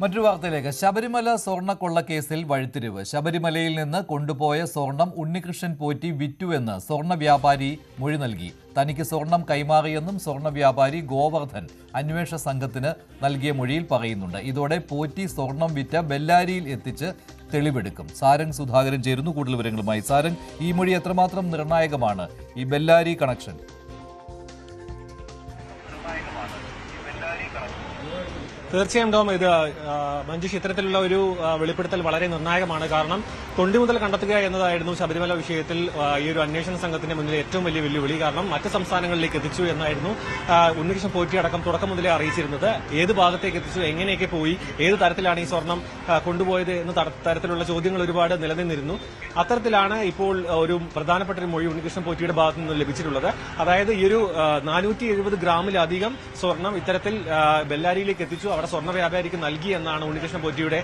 മറ്റൊരു വാർത്തയിലേക്ക്. ശബരിമല സ്വർണക്കൊള്ള കേസിൽ വഴിത്തിരിവ്. ശബരിമലയിൽ നിന്ന് കൊണ്ടുപോയ സ്വർണം ഉണ്ണികൃഷ്ണൻ പോറ്റി വിറ്റുവെന്ന് സ്വർണ വ്യാപാരി മൊഴി നൽകി. തനിക്ക് സ്വർണം കൈമാറിയെന്നും സ്വർണ വ്യാപാരി ഗോവർദ്ധൻ അന്വേഷണ സംഘത്തിന് നൽകിയ മൊഴിയിൽ പറയുന്നുണ്ട്. ഇതോടെ പോറ്റി സ്വർണം വിറ്റ ബെല്ലാരിയിൽ എത്തിച്ച് തെളിവെടുക്കും. സാരംഗ് സുധാകരൻ ചേരുന്നു കൂടുതൽ വിവരങ്ങളുമായി. സാരംഗ് ഈ മൊഴി എത്രമാത്രം നിർണായകമാണ്. ഈ ബെല്ലാരി കണക്ഷൻ. തീർച്ചയായും ഡോം ഇത് മഞ്ജുഷ് ഇത്തരത്തിലുള്ള ഒരു വെളിപ്പെടുത്തൽ വളരെ നിർണായകമാണ്. കാരണം തൊണ്ടി മുതൽ കണ്ടെത്തുക എന്നതായിരുന്നു ശബരിമല വിഷയത്തിൽ ഈ ഒരു അന്വേഷണ സംഘത്തിന്റെ മുന്നിൽ ഏറ്റവും വലിയ വെല്ലുവിളി. കാരണം മറ്റ് സംസ്ഥാനങ്ങളിലേക്ക് എത്തിച്ചു എന്നായിരുന്നു ഉണ്ണികൃഷ്ണൻ പോറ്റി അടക്കം തുടക്കം മുതലേ അറിയിച്ചിരുന്നത്. ഏത് ഭാഗത്തേക്ക് എത്തിച്ചു എങ്ങനെയൊക്കെ പോയി ഏത് തരത്തിലാണ് ഈ സ്വർണം കൊണ്ടുപോയത് എന്ന തരത്തിലുള്ള ചോദ്യങ്ങൾ ഒരുപാട് നിലനിന്നിരുന്നു. അത്തരത്തിലാണ് ഇപ്പോൾ ഒരു പ്രധാനപ്പെട്ട ഒരു മൊഴി ഉണ്ണികൃഷ്ണൻ പോറ്റിയുടെ ഭാഗത്തു നിന്ന് ലഭിച്ചിട്ടുള്ളത്. അതായത് ഈ ഒരു നാനൂറ്റി എഴുപത് ഗ്രാമിലധികം സ്വർണം ഇത്തരത്തിൽ ബെല്ലാരിയിലേക്ക് എത്തിച്ചു. അവിടെ സ്വർണ വ്യാപാരിക്ക് നൽകി എന്നാണ് ഉണ്ണികൃഷ്ണൻ പോറ്റിയുടെ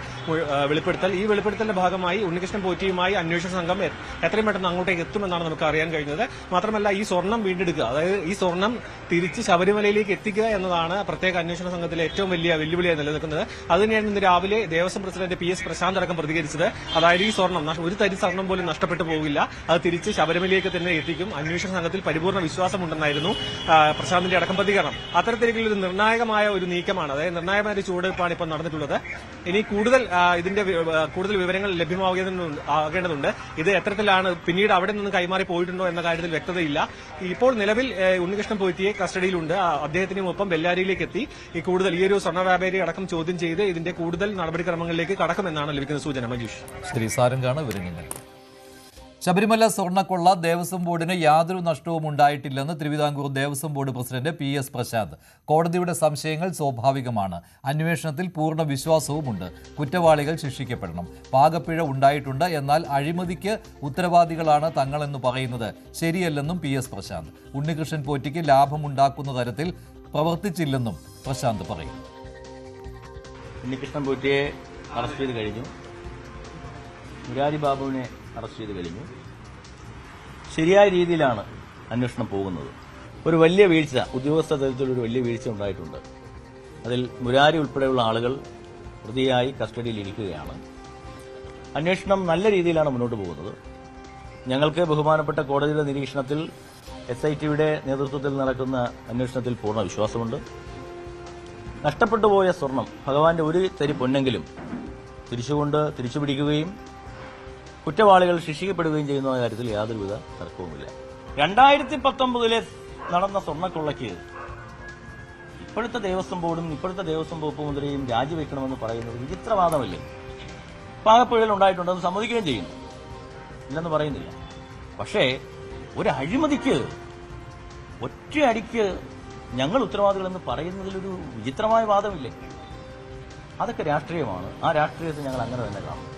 വെളിപ്പെടുത്തൽ. ഈ വെളിപ്പെടുത്തലിന്റെ ഭാഗമായി ഉണ്ണികൃഷ്ണൻ പോറ്റിയുമായി അന്വേഷണ സംഘം എത്രയും പെട്ടെന്ന് അങ്ങോട്ടേക്ക് എത്തുമെന്നാണ് നമുക്ക് അറിയാൻ കഴിഞ്ഞത്. മാത്രമല്ല ഈ സ്വർണം വീണ്ടെടുക്കുക അതായത് ഈ സ്വർണം തിരിച്ച് ശബരിമലയിലേക്ക് എത്തിക്കുക എന്നതാണ് പ്രത്യേക അന്വേഷണ സംഘത്തിലെ ഏറ്റവും വലിയ വെല്ലുവിളിയായി നിലനിൽക്കുന്നത്. അതിനെയാണ് ഇന്ന് രാവിലെ Devaswom president P S Prasanth അടക്കം പ്രതികരിച്ചത്. അതായത് ഈ സ്വർണം ഒരു തരി സ്വർണം പോലും നഷ്ടപ്പെട്ടു പോകില്ല അത് തിരിച്ച് ശബരിമലയിലേക്ക് തന്നെ എത്തിക്കും. അന്വേഷണ സംഘത്തിൽ പരിപൂർണ വിശ്വാസമുണ്ടെന്നായിരുന്നു പ്രശാന്തിന്റെ അടക്കം പ്രതികരണം. അത്തരത്തിലേക്കുള്ള ഒരു നിർണായകമായ ഒരു നീക്കമാണ്. അതായത് നിർണായകമായ ഒരു ചുവടുവയ്പ്പാണ് ഇപ്പോൾ നടന്നിട്ടുള്ളത്. ഇനി കൂടുതൽ ഇതിന്റെ കൂടുതൽ വിവരങ്ങൾ ലഭ്യമാകേണ്ടതുണ്ട് ഇത് എത്തരത്തിലാണ് പിന്നീട് അവിടെ നിന്ന് കൈമാറി പോയിട്ടുണ്ടോ എന്ന കാര്യത്തിൽ വ്യക്തതയില്ല. ഇപ്പോൾ നിലവിൽ ഉണ്ണികൃഷ്ണൻ പോയിത്തിയെ കസ്റ്റഡിയിലുണ്ട്. അദ്ദേഹത്തിനും ഒപ്പം ബെല്ലാരിയിലേക്ക് എത്തി ഈ കൂടുതൽ ഈ ഒരു സ്വർണ വ്യാപാരി അടക്കം ചോദ്യം ചെയ്ത് ഇതിന്റെ കൂടുതൽ നടപടിക്രമങ്ങളിലേക്ക് കടക്കുമെന്നാണ് ലഭിക്കുന്ന സൂചന. മജീഷ് ശരി സാരംഗാണ് വിവരങ്ങൾ. ശബരിമല സ്വർണക്കൊള്ള ദേവസ്വം ബോർഡിന് യാതൊരു നഷ്ടവും ഉണ്ടായിട്ടില്ലെന്ന് Thiruvithamkoor Devaswom board president P S Prasanth. കോടതിയുടെ സംശയങ്ങൾ സ്വാഭാവികമാണ്. അന്വേഷണത്തിൽ പൂർണ വിശ്വാസവുമുണ്ട്. കുറ്റവാളികൾ ശിക്ഷിക്കപ്പെടണം. പാകപ്പിഴ ഉണ്ടായിട്ടുണ്ട്. എന്നാൽ അഴിമതിക്ക് ഉത്തരവാദികളാണ് തങ്ങളെന്ന് പറയുന്നത് ശരിയല്ലെന്നും പി എസ് പ്രശാന്ത്. ഉണ്ണികൃഷ്ണൻ പോറ്റിക്ക് ലാഭമുണ്ടാക്കുന്ന തരത്തിൽ പ്രവർത്തിച്ചില്ലെന്നും പ്രശാന്ത് പറയുന്നു ഉണ്ണികൃഷ്ണൻ പോറ്റിയെ അറസ്റ്റ് ചെയ്ത് കഴിഞ്ഞു. മുരാരി ബാബുവിനെ അറസ്റ്റ് ചെയ്ത് കഴിഞ്ഞു. ശരിയായ രീതിയിലാണ് അന്വേഷണം പോകുന്നത്. ഒരു വലിയ വീഴ്ച ഉദ്യോഗസ്ഥ തലത്തിലൊരു വലിയ വീഴ്ച ഉണ്ടായിട്ടുണ്ട്. അതിൽ മുരാരി ഉൾപ്പെടെയുള്ള ആളുകൾ പ്രതിയായി കസ്റ്റഡിയിൽ ഇരിക്കുകയാണ്. അന്വേഷണം നല്ല രീതിയിലാണ് മുന്നോട്ട് പോകുന്നത്. ഞങ്ങൾക്ക് ബഹുമാനപ്പെട്ട കോടതിയുടെ നിരീക്ഷണത്തിൽ എസ് ഐ ടിയുടെ നേതൃത്വത്തിൽ നടക്കുന്ന അന്വേഷണത്തിൽ പൂർണ വിശ്വാസമുണ്ട്. നഷ്ടപ്പെട്ടു പോയ സ്വർണം ഭഗവാന്റെ ഒരു തരി പൊന്നെങ്കിലും തിരിച്ചുകൊണ്ട് തിരിച്ചു പിടിക്കുകയും കുറ്റവാളികൾ ശിക്ഷിക്കപ്പെടുകയും ചെയ്യുന്ന കാര്യത്തിൽ യാതൊരുവിധ തർക്കവുമില്ല. രണ്ടായിരത്തി പത്തൊമ്പതിലെ നടന്ന സ്വർണക്കൊള്ളയ്ക്ക് ഇപ്പോഴത്തെ ദേവസ്വം ബോർഡും ഇപ്പോഴത്തെ ദേവസ്വം വകുപ്പ് മന്ത്രിയും രാജിവെക്കണമെന്ന് പറയുന്നത് വിചിത്രവാദമല്ലേ? പാകപ്പുഴയിൽ ഉണ്ടായിട്ടുണ്ടെന്ന് സമ്മതിക്കുകയും ചെയ്യുന്നു. ഇല്ലെന്ന് പറയുന്നില്ല. പക്ഷേ ഒരു അഴിമതിക്ക് ഒറ്റയടിക്ക് ഞങ്ങൾ ഉത്തരവാദികളെന്ന് പറയുന്നതിലൊരു വിചിത്രമായ വാദമില്ലേ? അതൊക്കെ രാഷ്ട്രീയമാണ്. ആ രാഷ്ട്രീയത്തെ ഞങ്ങൾ അങ്ങനെ തന്നെ കാണും.